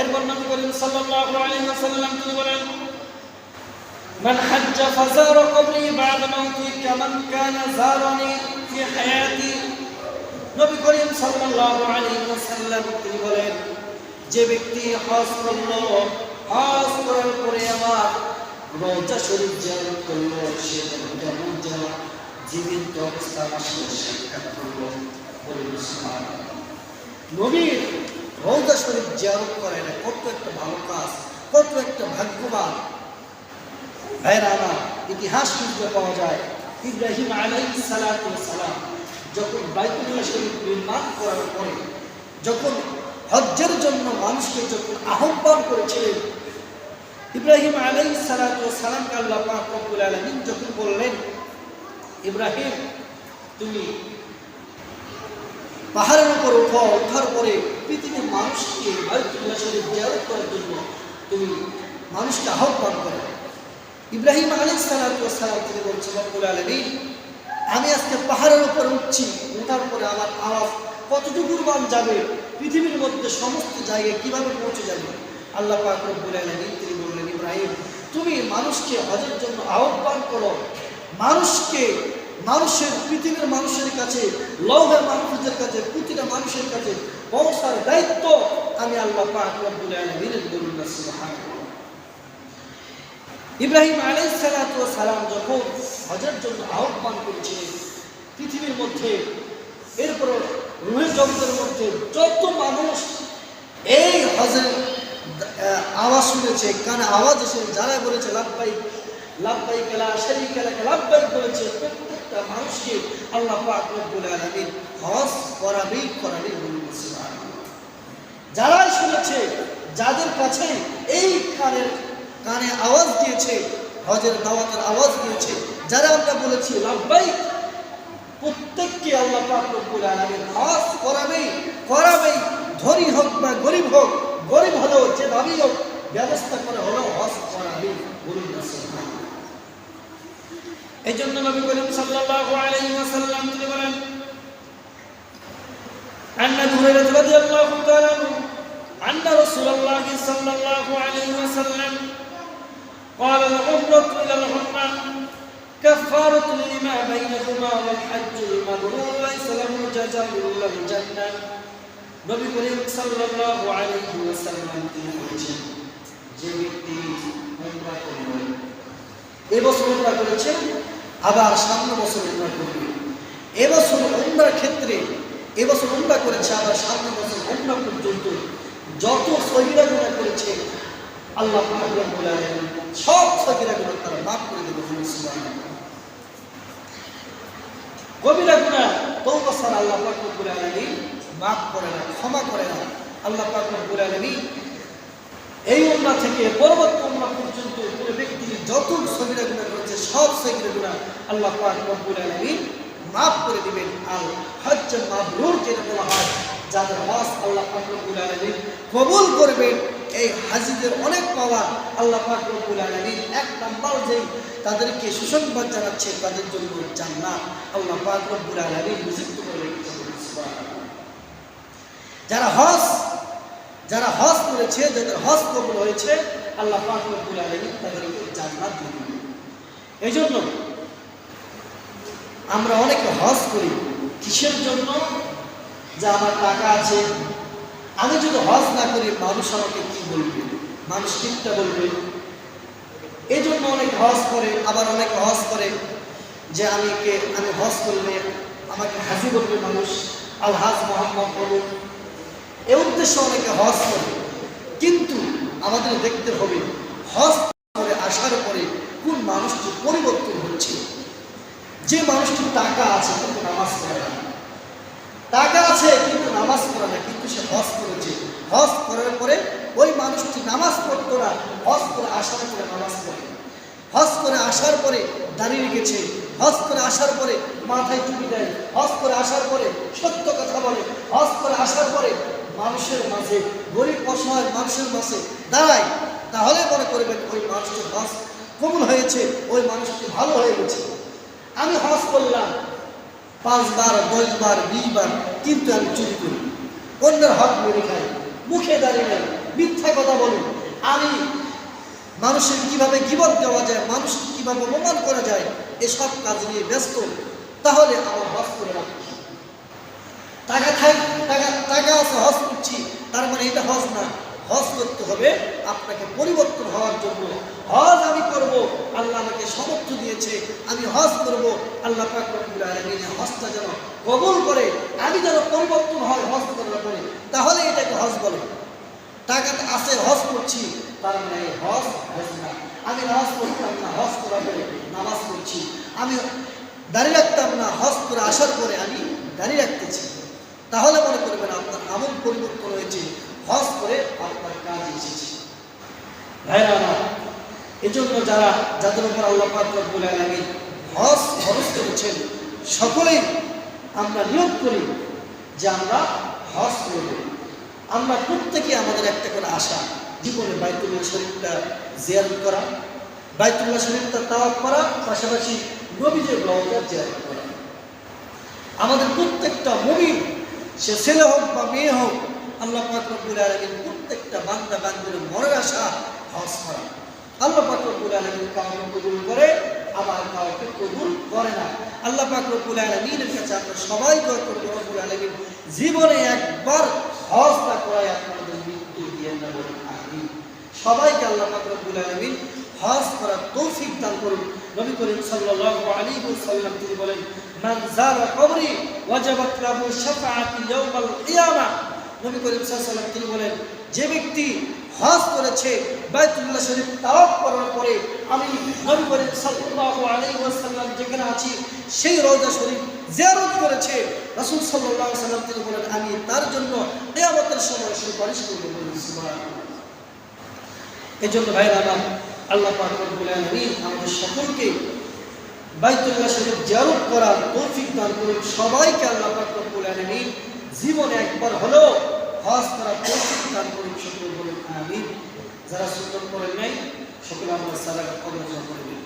এরপর নবী করিম সাল্লাল্লাহু আলাইহি ওয়াসাল্লাম তিনি বলেন, মান হজ্জ ফাজার কবরি বাদ মাউতি কামান কানা জারানি ফি হায়াতি। নবী করিম সাল্লাল্লাহু আলাইহি ওয়াসাল্লাম তিনি বলেন, যে ব্যক্তি হজ করল, হজ করার পরে আমার রোজা শরীফ জিয়ারত করল, সে রোজা রোজা জীবিত অবস্থা আমার সাথে সাক্ষাৎ করল বলে নবীর রওজা শরীফ জিয়ারত করে এটা কত একটা ভালো কাজ, কত একটা ভাগ্যবান। ভাইরা আমার, ইতিহাস খুঁজতে পাওয়া যায়। ইব্রাহিম ওয়াস সালাম যখন বাইতুল্লাহ শরীফ নির্মাণ করার পরে, যখন হজ্জের জন্য মানুষকে যখন আহ্বান করেছিলেন, ইব্রাহিম আলাইহিস সালাতু ওয়াস সালামকে আল্লাহ পাক রব্বুল আলামিন যখন বললেন, ইব্রাহিম, তুমি পাহাড়ের উপর উঠো ওঠার পরে পৃথিবীর মানুষকে বাইতুল্লাহ শরীফ করার জন্য তুমি মানুষকে আহ্বান করো। ইব্রাহিম আলী সালাম তিনি বলছেন, রব্বুল আলমিন, আমি আজকে পাহাড়ের উপর উঠছি ওঠার পরে আমার আওয়াজ কতটুকুর মান যাবে, পৃথিবীর মধ্যে সমস্ত জায়গায় কীভাবে পৌঁছে যাবে? আল্লাহ পাক রব্বুল আলমিন তিনি বললেন, ইব্রাহিম, তুমি মানুষকে হজের জন্য আহ্বান করো। মানুষকে মানুষের, পৃথিবীর মানুষের কাছে, লৌহের মানুষদের কাছে, প্রতিটা মানুষের কাছে পৌঁছার দায়িত্ব আমি আল্লাহ ইব্রাহিম আলাই সালাম যখন হজের জন্য আহ্বান করেছিলেন, পৃথিবীর মধ্যে, এরপর রুহের জগতের মধ্যে যত মানুষ এই হজের আওয়াজ শুনেছে, কানে আওয়াজ এসে যারা বলেছে লাভবাই লাভবাই বলেছে, প্রত্যেকটা মানুষকে হজ যারাই শুনেছে, যাদের কাছে এই কানের কানে আওয়াজ দিয়েছে, হজের দাওয়াতের আওয়াজ দিয়েছে, যারা আমরা বলেছি লাভবাই প্রত্যেককে আল্লাহ পাক রব্বুল আলামিন হজ করাবেই করাবেই, ধনী হোক বা গরিব হোক, গরিব হলেও যেভাবেই হোক, ব্যবস্থা করে করাবেই বলুন না সুবহানাল্লাহ। এই জন্য নবী করিম সাল্লাল্লাহু আলাইহি ওয়াসাল্লাম তিনি বলেন عن ابي هريره رضي الله تعالى عنه ان رسول الله صلى الله عليه وسلم قال العمرة إلى العمرة كفارة لما بينهما والحج المبرور ليس له جزاء إلا الجنة নবী করিম সাল্লাল্লাহু আলাইহি ওয়াসাল্লাম তিনি বলেছেন যে ব্যক্তি উমরা করবে এবছর উমরা করেছেন, আবার সামনে বছর উমরা করবে এবছর উমরার ক্ষেত্রে এবছর উমরা করেছে, আবার সামনে বছর উমরা পর্যন্ত যত সহিরা গুণা করেছে, আল্লাহ সব সহিরা গুণা তারা মাফ করে দেবে কবিরা গুণা, তওবা ছাড়া আল্লাহ পাক রব্বুল আলামিন মাফ করে না, ক্ষমা করে না। আল্লাহ পাক রব্বুল আলামিন এই উম্রা থেকে পরবর্তী উম্রা পর্যন্ত কোনো ব্যক্তি যত সগিরা গুণা করেছে, সব সগিরা গুণা আল্লাহ পাক রব্বুল আলামিন মাফ করে দিবেন। আর হজ্জ মাবরুর যেটা বলা হয়, যাদের হজ আল্লাহ পাক রব্বুল আলামিন কবুল করবেন, এই হাজিদের অনেক পাওয়া আল্লাহ পাক রব্বুল আলামিন এক নাম্বার যে তাদেরকে সুসংবাদ জানাচ্ছে, তাদের জন্য জান্নাত আল্লাহ পাক রব্বুল আলামিন নিযুক্ত করে যারা হজ যারা হজ করেছে, যাদের হজ কবুল হয়েছে, আল্লাহ পাক রব্বুল আলামিন তাদেরকে জান্নাত দিবেন। এই জন্য আমরা অনেকে হজ করি। কিসের জন্য? যে আমার টাকা আছে। আমি যদি হজ না করি, মানুষ আমাকে কি বলবে? মানুষ ঠিকটা বলবে। এই জন্য অনেকে হজ করে, আবার অনেকে হজ করে যে আমি কে? আমি হজ করলে আমাকে হাজি বলবে মানুষ। আল হাজ মোহাম্মদ বলুন এ উদ্দেশ্যে অনেকে হজ করে। কিন্তু আমাদের দেখতে হবে, হজ করে আসার পরে কোন মানুষটি পরিবর্তন হচ্ছে? যে মানুষটির টাকা আছে কিন্তু নামাজ পড়ে না। টাকা আছে কিন্তু নামাজ পড়ে না, কিন্তু সে হজ করেছে। হজ করার পরে ওই মানুষটি নামাজ পড়তো না, হজ করে আসার পরে নামাজ পড়ে। হজ করে আসার পরে দাঁড়িয়ে রেখেছে হজ করে আসার পরে মাথায় টুপি দেয়। হজ করে আসার পরে সত্য কথা বলে। হজ করে আসার পরে মানুষের মাঝে, গরিব অসহায় মানুষের মাঝে দাঁড়ায় তাহলে মনে করবেন ওই মানুষটির হজ কবুল হয়েছে, ওই মানুষটি ভালো হয়ে গেছে। আমি হজ করলাম পাঁচবার, দশবার, বিশবার, কিন্তু আমি চুরি করি। অন্যের হক মেরে খাই, মুখে দাঁড়িয়ে মিথ্যা কথা বলুন আমি মানুষের কীভাবে গিবত দেওয়া যায়, মানুষকে কীভাবে অপমান করা যায়, এসব কাজ নিয়ে ব্যস্ত, তাহলে আমার হজ করে রাখুন টাকা থাক, টাকা টাকা আছে হজ করছি, তার মানে এটা হজ না। হজ করতে হবে, আপনাকে পরিবর্তন হওয়ার জন্য। হজ আমি করব, আল্লাহ আমাকে সমর্থ দিয়েছে, আমি হজ করব, আল্লাহ হজটা যেন কবুল করে, আমি যেন পরিবর্তন হয় হজ করার পরে, তাহলে এটাকে হজ বলে। টাকা আছে, হজ করছি, তার মানে হজ হজ না। আমি নামাজ পড়তাম না, হজ করার পরে নামাজ পড়ছি। আমি দাঁড়িয়ে রাখতাম না, হজ করে আসার পরে আমি দাঁড়িয়ে রাখতেছি। তাহলে মনে করবেন আপনার আমল পরিবর্তন হয়েছে, হজ করে আপনার কাজ এসেছে। ভাইরা আমার, এজন্য যারা, যাদের উপর আল্লাহ রব্বুল আলামিন হজ খরচ করেছেন, সকলেই আমরা নিয়োগ করি যে আমরা হজ করব। আমরা প্রত্যেকে আমাদের একটা করে আশা, জীবনে বাইতুল্লাহ শরীফটা জিয়ারত করা, বাইতুল্লাহ শরীফটা তাওয়াফ করা, পাশাপাশি নবীজের রওজা জিয়ারত করা। আমাদের প্রত্যেকটা মুমিন সে ছেলে হোক বা মেয়ে হোক, আল্লাহ পাক রব্বুল আলামিন প্রত্যেকটা বান্দা বান্দির মনের আশা হজ করা। আল্লাহ পাক রব্বুল আলামিন কাউকে কবুল করে, আবার কাউকে কবুল করে না। আল্লাহ পাক রব্বুল আলামিনের কাছে আমরা সবাই রব্বুল আলামিন জীবনে একবার হজটা করায় আপনাদের মৃত্যু দিয়ে না আমিন। সবাইকে আল্লাহ পাক রব্বুল আলামিন হজ করার তৌফিক দান করুন। নবী করিম সাল্লাল্লাহু আলাইহি ওয়াসাল্লাম তিনি বলেন মান যারা কবরি ওয়াজাবাত লাহু শাফাআতি ইয়াউমাল বলেন, যে ব্যক্তি হজ করেছে বাইতুল্লাহ শরীফ তাওয়াফ করার পরে আমি নবী করিম সাল্লাল্লাহু আলাইহি ওয়াসাল্লাম যেখানে আছি, সেই রওজা শরীফ জিয়ারত করেছে। রাসূল সাল্লাল্লাহু আলাইহি ওয়াসাল্লাম তিনি বলেন, আমি তার জন্য কিয়ামতের সময় সুপারিশ করব সুবহানাল্লাহ। এই জন্য ভাইরা আমার আল্লাহ পাক রব্বুল আলামিন আমাদের সকলকে বাইতুল্লাহ শরীফ জারুপ করার তৌফিক দান করুন। সবাইকে আল্লাহ রব্বুল আলামিন জীবনে একবার হলেও হজ করার তৌফিক দান করুন, সকল বলুন আমিন। যারা সুন্দর করেন নাই, সকলে আমরা সারা অগ্রসর করবেন